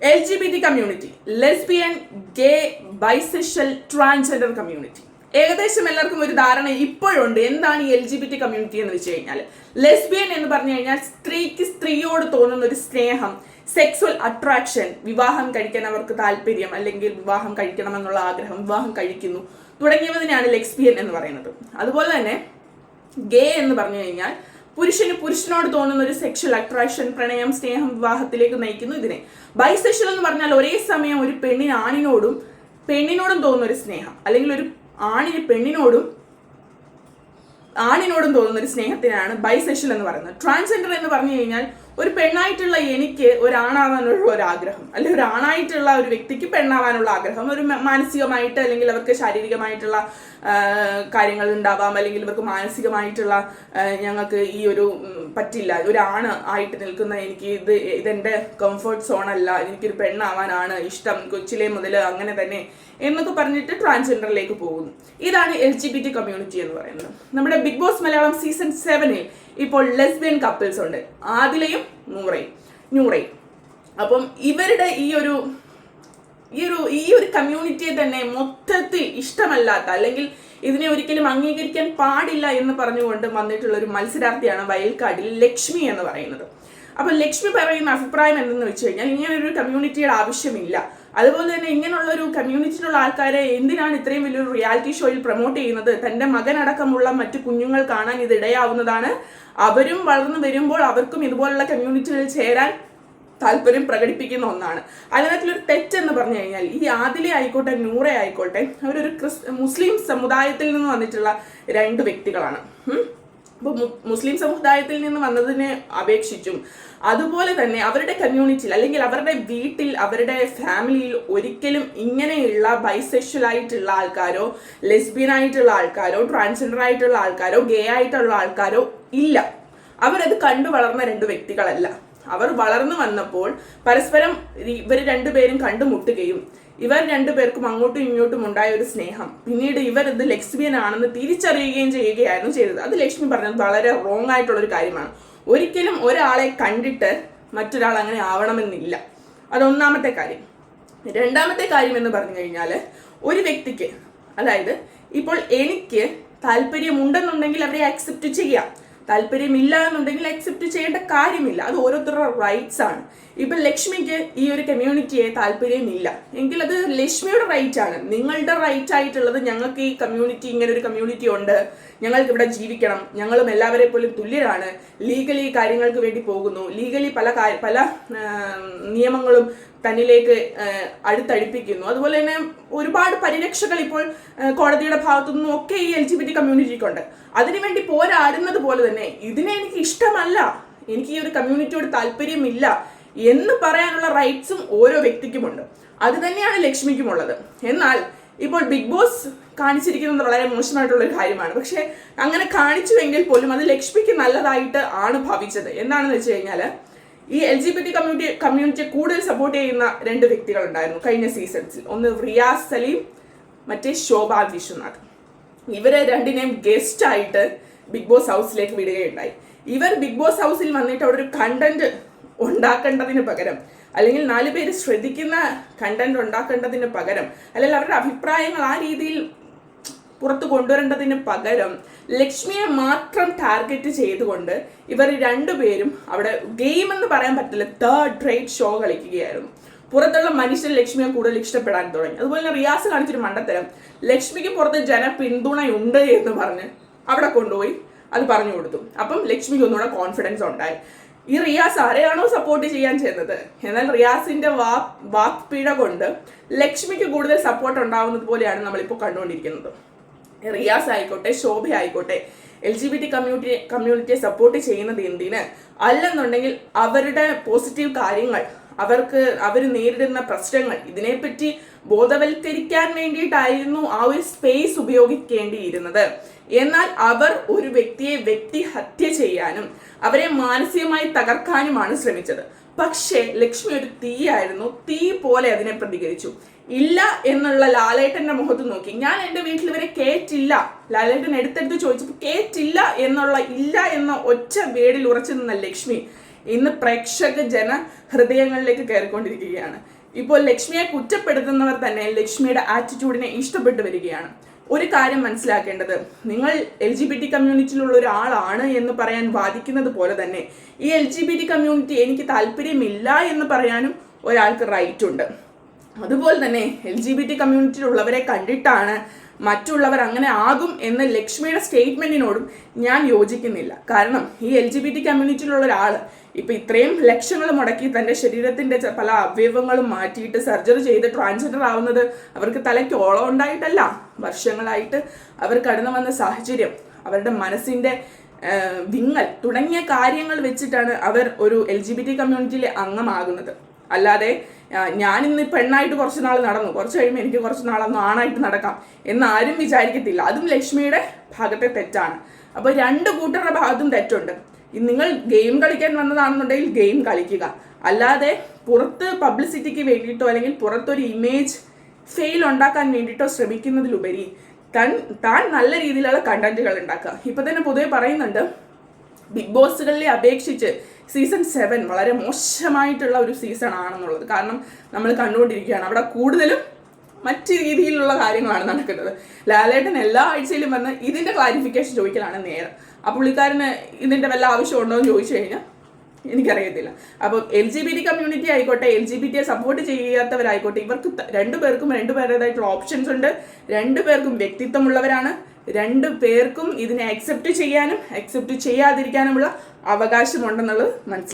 L G B T community lesbian gay bisexual transgender community ഏകദേശം എല്ലാവർക്കും ഒരു ധാരണ ഇപ്പോഴുണ്ട്. എന്താണ് ഈ L G B T community എന്ന് വെച്ച് കഴിഞ്ഞാൽ ലെസ്ബിയൻ എന്ന് പറഞ്ഞു കഴിഞ്ഞാൽ സ്ത്രീക്ക് സ്ത്രീയോട് തോന്നുന്ന ഒരു സ്നേഹം സെക്സ്വൽ അട്രാക്ഷൻ വിവാഹം കഴിക്കാൻ അവർക്ക് താല്പര്യം അല്ലെങ്കിൽ വിവാഹം കഴിക്കണമെന്നുള്ള ആഗ്രഹം വിവാഹം കഴിക്കുന്നു തുടങ്ങിയതിനാണ് ലെസ്ബിയൻ എന്ന് പറയുന്നത്. അതുപോലെ തന്നെ ഗേ എന്ന് പറഞ്ഞു കഴിഞ്ഞാൽ പുരുഷന് പുരുഷനോട് തോന്നുന്ന ഒരു സെക്ഷൽ അട്രാക്ഷൻ പ്രണയം സ്നേഹം വിവാഹത്തിലേക്ക് നയിക്കുന്നു ഇതിനെ. ബൈസെക്ഷൽ എന്ന് പറഞ്ഞാൽ ഒരേ സമയം ഒരു പെണ്ണിന് ആണിനോടും പെണ്ണിനോടും തോന്നുന്ന ഒരു സ്നേഹം. അല്ലെങ്കിൽ ഒരു ആണിന് പെണ്ണിനോടും ആണിനോടും തോന്നുന്ന ഒരു സ്നേഹത്തിനാണ് ബൈസെക്ഷൽ എന്ന് പറയുന്നത്. ട്രാൻസ്ജെൻഡർ എന്ന് പറഞ്ഞു കഴിഞ്ഞാൽ ഒരു പെണ്ണായിട്ടുള്ള എനിക്ക് ഒരാണാവാനുള്ള ഒരു ആഗ്രഹം. അല്ലെ ഒരാണായിട്ടുള്ള ഒരു വ്യക്തിക്ക് പെണ്ണാവാനുള്ള ആഗ്രഹം. ഒരു മാനസികമായിട്ട് അല്ലെങ്കിൽ അവർക്ക് ശാരീരികമായിട്ടുള്ള കാര്യങ്ങൾ ഉണ്ടാവാം. അല്ലെങ്കിൽ ഇവർക്ക് മാനസികമായിട്ടുള്ള ഞങ്ങൾക്ക് ഈ ഒരു പറ്റില്ല. ഒരാണ് ആയിട്ട് നിൽക്കുന്ന എനിക്ക് ഇത് ഇതെന്റെ കംഫർട്ട് സോൺ അല്ല. എനിക്കൊരു പെണ്ണാവാനാണ് ഇഷ്ടം. കൊച്ചിലെ മുതൽ അങ്ങനെ തന്നെ എന്നൊക്കെ പറഞ്ഞിട്ട് ട്രാൻസ്ജെൻഡറിലേക്ക് പോകുന്നു. ഇതാണ് L G B T community എന്ന് പറയുന്നത്. നമ്മുടെ ബിഗ് ബോസ് മലയാളം സീസൺ സെവനിൽ ഇപ്പോൾ ലെസ്ബിയൻ കപ്പിൾസ് ഉണ്ട്. ആദിലയും നൂറയും നൂറയും. അപ്പം ഇവരുടെ ഈ ഒരു ഈ ഒരു ഈ ഒരു കമ്മ്യൂണിറ്റിയെ തന്നെ മൊത്തത്തിൽ ഇഷ്ടമല്ലാത്ത അല്ലെങ്കിൽ ഇതിനെ ഒരിക്കലും അംഗീകരിക്കാൻ പാടില്ല എന്ന് പറഞ്ഞുകൊണ്ട് വന്നിട്ടുള്ള ഒരു മത്സരാർത്ഥിയാണ് വയൽക്കാടിൽ ലക്ഷ്മി എന്ന് പറയുന്നത്. അപ്പൊ ലക്ഷ്മി പറയുന്ന അഭിപ്രായം എന്തെന്ന് വെച്ച് കഴിഞ്ഞാൽ ഇങ്ങനൊരു കമ്മ്യൂണിറ്റിയുടെ ആവശ്യമില്ല. അതുപോലെ തന്നെ ഇങ്ങനെയുള്ള ഒരു കമ്മ്യൂണിറ്റിയിലുള്ള ആൾക്കാരെ എന്തിനാണ് ഇത്രയും വലിയൊരു റിയാലിറ്റി ഷോയിൽ പ്രൊമോട്ട് ചെയ്യുന്നത്? തന്റെ മകനടക്കമുള്ള മറ്റു കുഞ്ഞുങ്ങൾ കാണാൻ ഇത് ഇടയാവുന്നതാണ്. അവരും വളർന്നു വരുമ്പോൾ അവർക്കും ഇതുപോലുള്ള കമ്മ്യൂണിറ്റികളിൽ ചേരാൻ താല്പര്യം പ്രകടിപ്പിക്കുന്ന ഒന്നാണ്. അതിനകത്തിലൊരു തെറ്റെന്ന് പറഞ്ഞു കഴിഞ്ഞാൽ ഈ ആദിലെ ആയിക്കോട്ടെ നൂറെ ആയിക്കോട്ടെ അവരൊരു ക്രിസ് മുസ്ലിം സമുദായത്തിൽ നിന്ന് വന്നിട്ടുള്ള രണ്ട് വ്യക്തികളാണ്. മു- മുസ്ലിം സമുദായത്തിൽ നിന്ന് വന്നതിനെ അപേക്ഷിച്ചും അതുപോലെ തന്നെ അവരുടെ കമ്മ്യൂണിറ്റിയിൽ അല്ലെങ്കിൽ അവരുടെ വീട്ടിൽ അവരുടെ ഫാമിലിയിൽ ഒരിക്കലും ഇങ്ങനെയുള്ള ബൈസെക്ഷൽ ആയിട്ടുള്ള ആൾക്കാരോ ലെസ്ബിയൻ ആയിട്ടുള്ള ആൾക്കാരോ ട്രാൻസ്ജെൻഡർ ആയിട്ടുള്ള ആൾക്കാരോ ഗേ ആയിട്ടുള്ള ആൾക്കാരോ ഇല്ല. അവരത് കണ്ടു വളർന്ന രണ്ട് വ്യക്തികളല്ല. അവർ വളർന്നു വന്നപ്പോൾ പരസ്പരം ഇവർ രണ്ടുപേരും കണ്ടുമുട്ടുകയും ഇവർ രണ്ടുപേർക്കും അങ്ങോട്ടും ഇങ്ങോട്ടും ഉണ്ടായ ഒരു സ്നേഹം. പിന്നീട് ഇവർ ഇത് ലക്ഷ്മിയൻ ആണെന്ന് തിരിച്ചറിയുകയും ചെയ്യുകയായിരുന്നു ചെയ്തത്. അത് ലക്ഷ്മി പറഞ്ഞത് വളരെ റോങ് ആയിട്ടുള്ള ഒരു കാര്യമാണ്. ഒരിക്കലും ഒരാളെ കണ്ടിട്ട് മറ്റൊരാൾ അങ്ങനെ ആവണമെന്നില്ല. അതൊന്നാമത്തെ കാര്യം. രണ്ടാമത്തെ കാര്യം എന്ന് പറഞ്ഞു കഴിഞ്ഞാൽ ഒരു വ്യക്തിക്ക് അതായത് ഇപ്പോൾ എനിക്ക് താല്പര്യമുണ്ടെന്നുണ്ടെങ്കിൽ അവരെ അക്സെപ്റ്റ് ചെയ്യാം. താല്പര്യമില്ല എന്നുണ്ടെങ്കിൽ അക്സെപ്റ്റ് ചെയ്യേണ്ട കാര്യമില്ല. അത് ഓരോരുത്തരുടെ റൈറ്റ്സ് ആണ്. ഇപ്പം ലക്ഷ്മിക്ക് ഈ ഒരു കമ്മ്യൂണിറ്റിയെ താല്പര്യമില്ല. എങ്കിൽ അത് ലക്ഷ്മിയുടെ റൈറ്റ് ആണ്. നിങ്ങളുടെ റൈറ്റ് ആയിട്ടുള്ളത് ഞങ്ങൾക്ക് ഈ കമ്മ്യൂണിറ്റി ഇങ്ങനെ ഒരു കമ്മ്യൂണിറ്റി ഉണ്ട്. ഞങ്ങൾക്ക് ഇവിടെ ജീവിക്കണം. ഞങ്ങളും എല്ലാവരെ പോലും തുല്യരാണ്. ലീഗലി കാര്യങ്ങൾക്ക് വേണ്ടി പോകുന്നു. ലീഗലി പല പല നിയമങ്ങളും തന്നിലേക്ക് അടുത്തടിപ്പിക്കുന്നു. അതുപോലെ തന്നെ ഒരുപാട് പരിരക്ഷകൾ ഇപ്പോൾ കോടതിയുടെ ഭാഗത്തു നിന്നും ഒക്കെ ഈ എൽ ജി ബി ടി കമ്മ്യൂണിറ്റിക്കുണ്ട് അതിനുവേണ്ടി പോരാടുന്നത് പോലെ തന്നെ ഇതിനെ എനിക്ക് ഇഷ്ടമല്ല. എനിക്ക് ഈ ഒരു കമ്മ്യൂണിറ്റിയോട് താല്പര്യമില്ല എന്ന് പറയാനുള്ള റൈറ്റ്സും ഓരോ വ്യക്തിക്കുമുണ്ട്. അത് തന്നെയാണ് ലക്ഷ്മിക്കുമുള്ളത്. എന്നാൽ ഇപ്പോൾ ബിഗ് ബോസ് കാണിച്ചിരിക്കുന്നത് വളരെ മോശമായിട്ടുള്ള ഒരു കാര്യമാണ്. പക്ഷെ അങ്ങനെ കാണിച്ചുവെങ്കിൽ പോലും അത് ലക്ഷ്മിക്ക് നല്ലതായിട്ട് ആണ് ഭവിച്ചത്. എന്താണെന്ന് വെച്ച് കഴിഞ്ഞാൽ ഈ L G B T community കമ്മ്യൂണിറ്റിയെ കൂടുതൽ സപ്പോർട്ട് ചെയ്യുന്ന രണ്ട് വ്യക്തികൾ ഉണ്ടായിരുന്നു കഴിഞ്ഞ സീസൺസിൽ ഒന്ന് റിയാസ് സലീം മറ്റേ ശോഭ വിശ്വനാഥ്. ഇവരെ രണ്ടിനെയും ഗസ്റ്റ് ആയിട്ട് ബിഗ് ബോസ് ഹൗസിലേക്ക് വിടുകയുണ്ടായി. ഇവർ ബിഗ് ബോസ് ഹൗസിൽ വന്നിട്ട് അവിടെ ഒരു കണ്ടന്റ് ഉണ്ടാക്കേണ്ടതിന് പകരം അല്ലെങ്കിൽ നാല് പേര് ശ്രദ്ധിക്കുന്ന കണ്ടന്റ് ഉണ്ടാക്കേണ്ടതിന് പകരം അല്ലെങ്കിൽ അവരുടെ അഭിപ്രായങ്ങൾ ആ രീതിയിൽ പുറത്തു കൊണ്ടുവരേണ്ടതിന് പകരം ലക്ഷ്മിയെ മാത്രം ടാർഗറ്റ് ചെയ്തുകൊണ്ട് ഇവർ രണ്ടുപേരും അവിടെ ഗെയിം എന്ന് പറയാൻ പറ്റില്ല തേർഡ് റേറ്റ് ഷോ കളിക്കുകയായിരുന്നു. പുറത്തുള്ള മനുഷ്യൻ ലക്ഷ്മിയെ കൂടുതൽ ഇഷ്ടപ്പെടാൻ തുടങ്ങി. അതുപോലെ തന്നെ റിയാസ് കാണിച്ചൊരു മണ്ടത്തരം ലക്ഷ്മിക്ക് പുറത്ത് ജന പിന്തുണയുണ്ട് എന്ന് പറഞ്ഞ് അവിടെ കൊണ്ടുപോയി അത് പറഞ്ഞു കൊടുത്തു. അപ്പം ലക്ഷ്മിക്ക് ഒന്നുകൂടെ കോൺഫിഡൻസ് ഉണ്ടായി. ഈ റിയാസ് ആരെയാണോ സപ്പോർട്ട് ചെയ്യാൻ ചെയ്യുന്നത് എന്നാൽ റിയാസിന്റെ വാക് വാക്പീഠ കൊണ്ട് ലക്ഷ്മിക്ക് കൂടുതൽ സപ്പോർട്ട് ഉണ്ടാവുന്നത് പോലെയാണ് നമ്മളിപ്പോൾ കണ്ടുകൊണ്ടിരിക്കുന്നത്. റിയാസ് ആയിക്കോട്ടെ ശോഭ ആയിക്കോട്ടെ L G B T community കമ്മ്യൂണിറ്റിയെ support ചെയ്യുന്നത് എന്തിന്? അല്ലെന്നുണ്ടെങ്കിൽ അവരുടെ പോസിറ്റീവ് കാര്യങ്ങൾ അവർക്ക് അവർ നേരിടുന്ന പ്രശ്നങ്ങൾ. ഇതിനെപ്പറ്റി ബോധവൽക്കരിക്കാൻ വേണ്ടിയിട്ടായിരുന്നു ആ ഒരു സ്പേസ് ഉപയോഗിക്കേണ്ടിയിരുന്നത്. എന്നാൽ അവർ ഒരു വ്യക്തിയെ വ്യക്തി ഹത്യ ചെയ്യാനും അവരെ മാനസികമായി തകർക്കാനുമാണ് ശ്രമിച്ചത്. പക്ഷേ ലക്ഷ്മി ഒരു തീയായിരുന്നു. തീ പോലെ അതിനെ പ്രതികരിച്ചു. ഇല്ല എന്നുള്ള ലാലേട്ടന്റെ മുഖത്ത് നോക്കി. ഞാൻ എന്റെ വീട്ടിൽ ഇവരെ കേറ്റില്ല. ലാലേട്ടൻ എടുത്തെടുത്ത് ചോദിച്ചപ്പോൾ കേറ്റില്ല എന്നുള്ള ഇല്ല എന്ന ഒറ്റ വേടിൽ ഉറച്ചു നിന്ന ലക്ഷ്മി ഇന്ന് പ്രേക്ഷക ജന ഹൃദയങ്ങളിലേക്ക് കയറിക്കൊണ്ടിരിക്കുകയാണ്. ഇപ്പോൾ ലക്ഷ്മിയെ കുറ്റപ്പെടുത്തുന്നവർ തന്നെ ലക്ഷ്മിയുടെ ആറ്റിറ്റ്യൂഡിനെ ഇഷ്ടപ്പെട്ടു വരികയാണ്. ഒരു കാര്യം മനസ്സിലാക്കേണ്ടത് നിങ്ങൾ എൽ ജി ബി ടി കമ്മ്യൂണിറ്റിയിലുള്ള ഒരാളാണ് എന്ന് പറയാൻ വാദിക്കുന്നത് പോലെ തന്നെ ഈ L G B T community എനിക്ക് താല്പര്യമില്ല എന്ന് പറയാനും ഒരാൾക്ക് റൈറ്റ് ഉണ്ട്. അതുപോലെ തന്നെ എൽ ജി ബി ടി കമ്മ്യൂണിറ്റിയിലുള്ളവരെ കണ്ടിട്ടാണ് മറ്റുള്ളവർ അങ്ങനെ ആകും എന്ന ലക്ഷ്മിയുടെ സ്റ്റേറ്റ്മെന്റിനോടും ഞാൻ യോജിക്കുന്നില്ല. കാരണം ഈ എൽ ജി ബി ടി കമ്മ്യൂണിറ്റിയിലുള്ള ഒരാൾ ഇപ്പൊ ഇത്രയും ലക്ഷങ്ങൾ മുടക്കി തന്റെ ശരീരത്തിന്റെ പല അവയവങ്ങളും മാറ്റിയിട്ട് സർജറി ചെയ്ത് ട്രാൻസ്ജെൻഡർ ആവുന്നത് അവർക്ക് തലയ്ക്ക് ഓളം ഉണ്ടായിട്ടല്ല. വർഷങ്ങളായിട്ട് അവർ കടന്നു വന്ന സാഹചര്യം അവരുടെ മനസ്സിന്റെ വിങ്ങൽ തുടങ്ങിയ കാര്യങ്ങൾ വെച്ചിട്ടാണ് അവർ ഒരു എൽ ജി ബി ടി കമ്മ്യൂണിറ്റിയിലെ അംഗമാകുന്നത്. അല്ലാതെ ഞാനിന്ന് പെണ്ണായിട്ട് കുറച്ച് നാൾ നടന്നു. കുറച്ച് കഴിയുമ്പോൾ എനിക്ക് കുറച്ച് നാളൊന്നും ആണായിട്ട് നടക്കാം എന്ന് ആരും വിചാരിക്കത്തില്ല. അതും ലക്ഷ്മിയുടെ ഭാഗത്തെ തെറ്റാണ്. അപ്പോൾ രണ്ട് കൂട്ടരുടെ ഭാഗത്തും തെറ്റുണ്ട്. നിങ്ങൾ ഗെയിം കളിക്കാൻ വന്നതാണെന്നുണ്ടെങ്കിൽ ഗെയിം കളിക്കുക. അല്ലാതെ പുറത്ത് പബ്ലിസിറ്റിക്ക് വേണ്ടിയിട്ടോ അല്ലെങ്കിൽ പുറത്തൊരു ഇമേജ് ഫെയിൽ ഉണ്ടാക്കാൻ വേണ്ടിയിട്ടോ ശ്രമിക്കുന്നതിലുപരി തൻ താൻ നല്ല രീതിയിലുള്ള കണ്ടന്റുകൾ ഉണ്ടാക്കുക. ഇപ്പൊ തന്നെ പൊതുവെ പറയുന്നുണ്ട് ബിഗ് ബോസുകളിലെ അപേക്ഷിച്ച് സീസൺ സെവൻ വളരെ മോശമായിട്ടുള്ള ഒരു സീസൺ ആണെന്നുള്ളത് കാരണം നമ്മൾ കണ്ടുകൊണ്ടിരിക്കുകയാണ്. അവിടെ കൂടുതലും മറ്റ് രീതിയിലുള്ള കാര്യങ്ങളാണ് നടക്കുന്നത്. ലാലേട്ടൻ എല്ലാ ആഴ്ചയിലും വന്ന് ഇതിന്റെ ക്ലാരിഫിക്കേഷൻ ചോദിക്കലാണ് നേരം. ആ പുള്ളിക്കാരന് ഇതിന്റെ വല്ല ആവശ്യമുണ്ടോ എന്ന് ചോദിച്ചു കഴിഞ്ഞാൽ എനിക്കറിയത്തില്ല. അപ്പോൾ L G B T community ആയിക്കോട്ടെ എൽ ജി ബി ടിയെ സപ്പോർട്ട് ചെയ്യാത്തവരായിക്കോട്ടെ ഇവർക്ക് രണ്ടു പേർക്കും രണ്ടു പേരുടേതായിട്ടുള്ള ഓപ്ഷൻസ് ഉണ്ട്. രണ്ടു പേർക്കും വ്യക്തിത്വമുള്ളവരാണ്. രണ്ടു പേർക്കും ഇതിനെ അക്സെപ്റ്റ് ചെയ്യാനും അക്സെപ്റ്റ് ചെയ്യാതിരിക്കാനുമുള്ള അവകാശമുണ്ടെന്നുള്ളത് മനസ്സിലാക്കി